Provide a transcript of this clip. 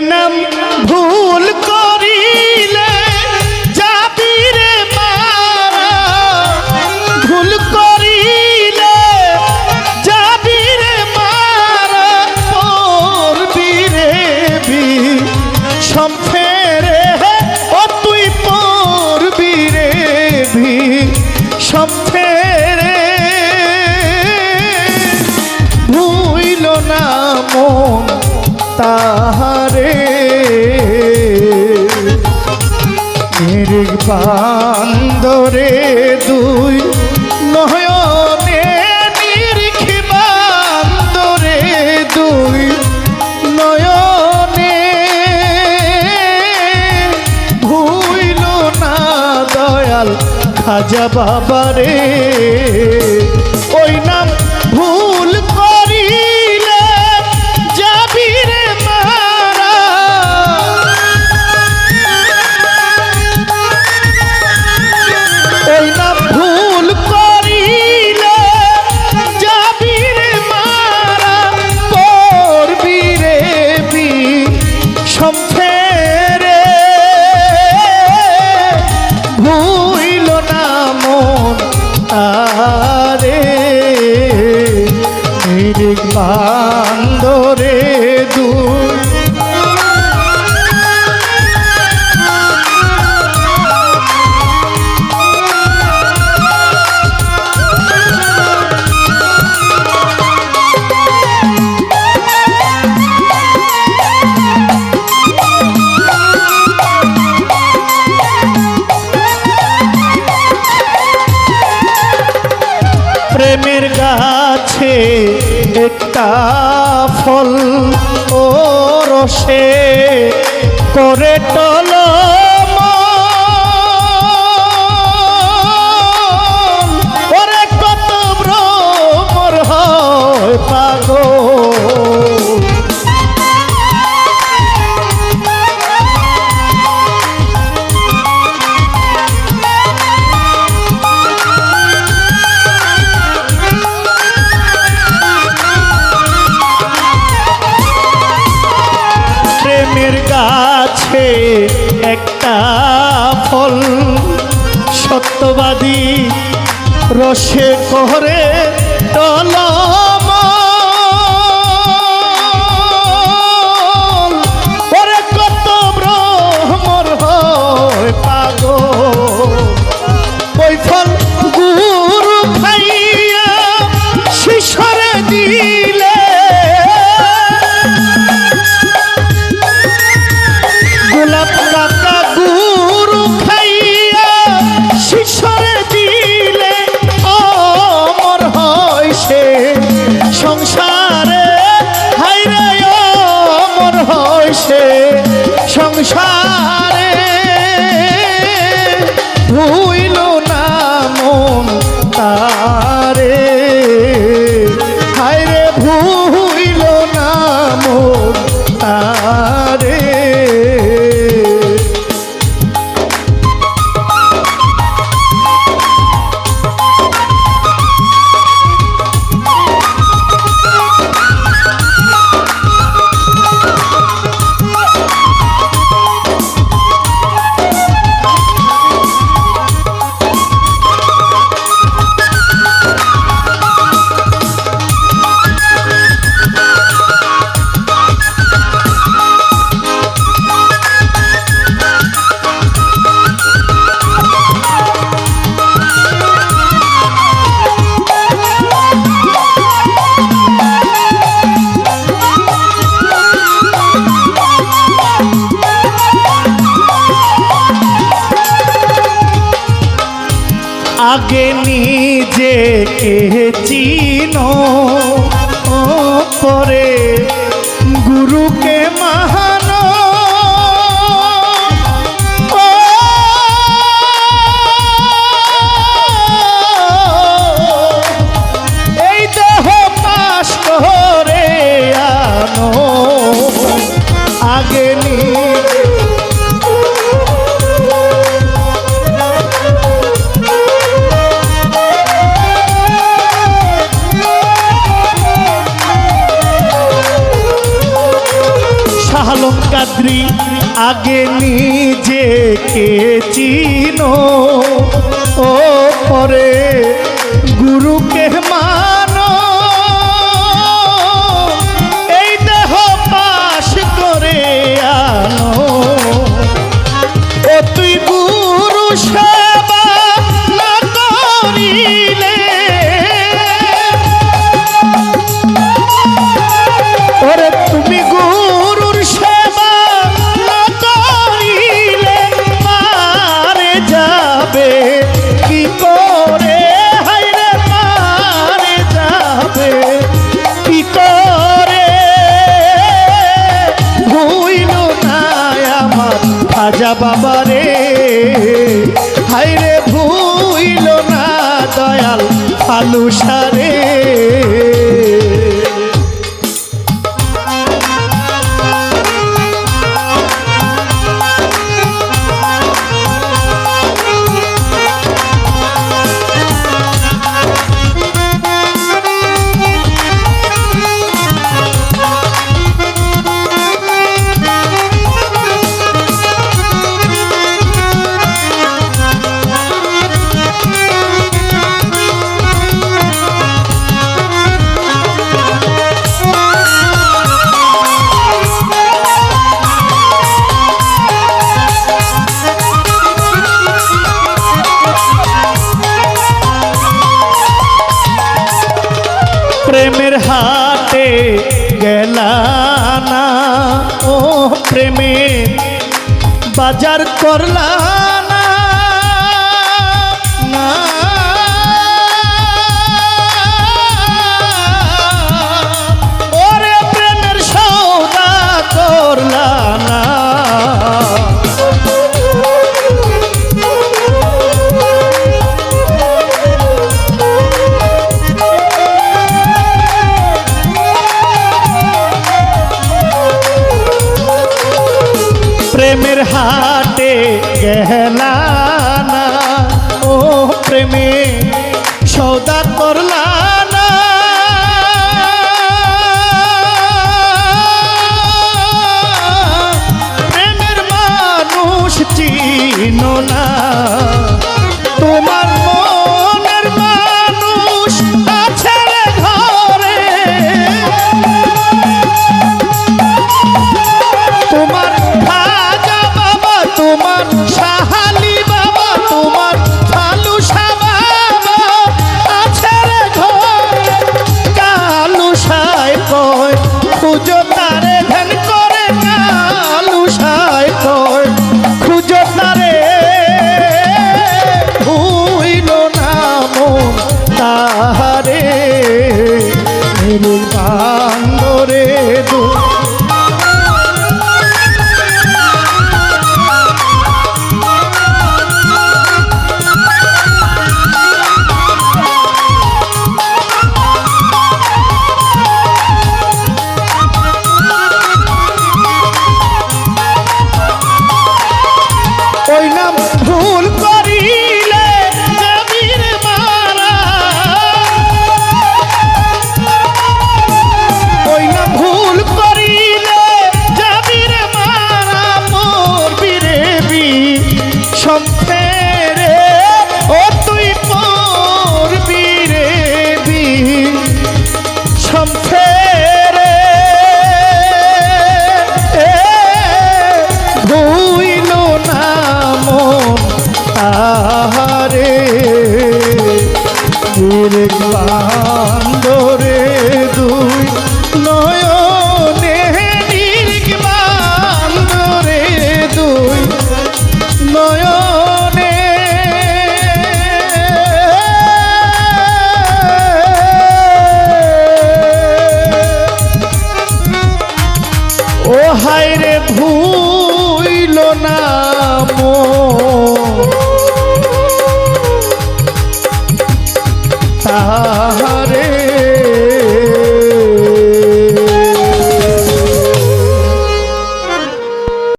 নাম বান্দরে দুই নয়নে নিরিখি বান্দরে দুই নয়নে ভুইল না দয়াল খাজা বাবারে। ফল ও রসে করে টল ওরে কত হয় পাগল। সত্যবাদী রসে কহরে টলা আগে নিজেকে চিনো। আগে নিজেকে চিনো। বাবারে হাইরে ভুইল না দয়াল আলু সারে। বাজার করলাম। প্রেমে সৌদা করলাম বান্ধরে দুই নয়নে নীলিক বান্ধরে দুই নয়নে। ও হায় রে ভুইল না মো